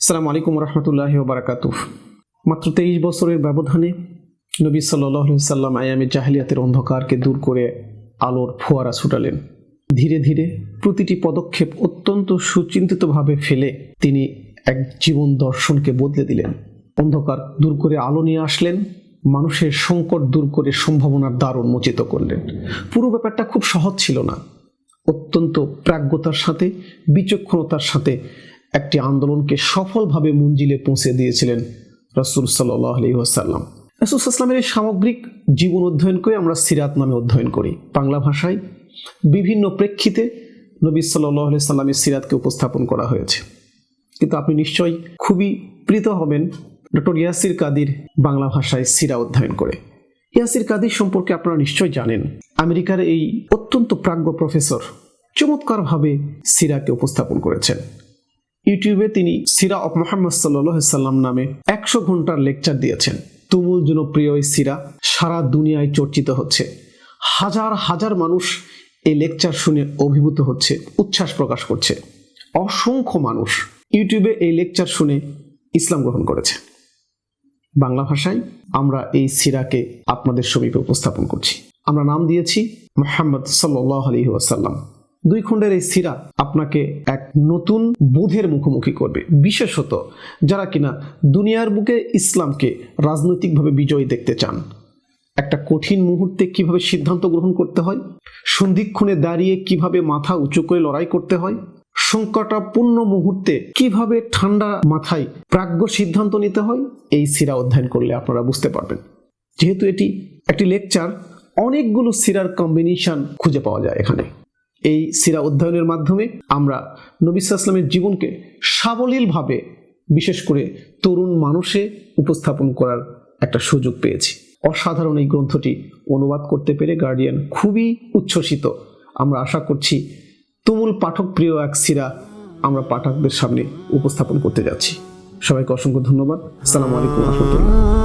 সালাম আলাইকুম রহমতুল্লাহ বারাকাতু মাত্র তেইশ বছরের ব্যবধানে নবী সাল্লাহ সাল্লাম আয়ামে জাহিলিয়াতের অন্ধকারকে দূর করে আলোর ফোয়ারা ছুটালেন। ধীরে ধীরে প্রতিটি পদক্ষেপ অত্যন্ত সুচিন্তিতভাবে ফেলে তিনি এক জীবন দর্শনকে বদলে দিলেন। অন্ধকার দূর করে আলো নিয়ে আসলেন, মানুষের সংকট দূর করে সম্ভাবনার দ্বার উন্মোচিত করলেন। পুরো ব্যাপারটা খুব সহজ ছিল না। অত্যন্ত প্রাজ্ঞতার সাথে, বিচক্ষণতার সাথে একটি আন্দোলনকে সফলভাবে মঞ্জিলে পৌঁছে দিয়েছিলেন রসুল সাল্লাহ আলী আসাল্লাম রসুল ইসলামের এই সামগ্রিক জীবন অধ্যয়ন করে আমরা সিরাত নামে অধ্যয়ন করি। বাংলা ভাষায় বিভিন্ন প্রেক্ষিতে নবী সাল্লাহ আলি সাল্লামের সিরাতকে উপস্থাপন করা হয়েছে। কিন্তু আপনি নিশ্চয়ই খুবই প্রীত হবেন ডক্টর ইয়াসির কাদির বাংলা ভাষায় সিরা অধ্যয়ন করে। ইয়াসির কাদির সম্পর্কে আপনারা নিশ্চয় জানেন, আমেরিকার এই অত্যন্ত প্রাজ্ঞ প্রফেসর চমৎকারভাবে সিরাকে উপস্থাপন করেছেন। ইউটিউবে তিনি সিরা অফ মোহাম্মদ সাল্লাম নামে একশো ঘণ্টার লেকচার দিয়েছেন। তুমুল জনপ্রিয় এই সিরা সারা দুনিয়ায় চর্চিত হচ্ছে। হাজার হাজার মানুষ এই লেকচার শুনে অভিভূত হচ্ছে, উচ্ছ্বাস প্রকাশ করছে। অসংখ্য মানুষ ইউটিউবে এই লেকচার শুনে ইসলাম গ্রহণ করেছে। বাংলা ভাষায় আমরা এই সিরাকে আপনাদের সমীপে উপস্থাপন করছি। আমরা নাম দিয়েছি মোহাম্মদ সাল্লাহ আলী দুই খণ্ডের এই সিরা আপনাকে এক নতুন বোধের মুখোমুখি করবে। বিশেষত যারা কিনা দুনিয়ার বুকে ইসলামকে রাজনৈতিকভাবে বিজয়ী দেখতে চান। একটা কঠিন মুহূর্তে কীভাবে সিদ্ধান্ত গ্রহণ করতে হয়? সন্ধিক্ষণে দাঁড়িয়ে কীভাবে মাথা উঁচু করে লড়াই করতে হয়? সংকটাপূর্ণ মুহূর্তে কীভাবে ঠান্ডা মাথায় প্রাজ্ঞ সিদ্ধান্ত নিতে হয়? এই সিরা অধ্যয়ন করলে আপনারা বুঝতে পারবেন। যেহেতু এটি একটি লেকচার, অনেকগুলো সিরার কম্বিনেশন খুঁজে পাওয়া যায় এখানে। এই সিরা অধ্যয়নের মাধ্যমে আমরা নবী জীবনকে সাবলীলভাবে, বিশেষ করে তরুণ মানুষে উপস্থাপন করার একটা সুযোগ পেয়েছি। অসাধারণ এই গ্রন্থটি অনুবাদ করতে পেরে গার্ডিয়ান খুবই উচ্ছ্বসিত। আমরা আশা করছি তুমুল পাঠক প্রিয় এক সিরা আমরা পাঠকদের সামনে উপস্থাপন করতে যাচ্ছি। সবাইকে অসংখ্য ধন্যবাদ। আসসালামু আলাইকুম রহমতুল্লাহ।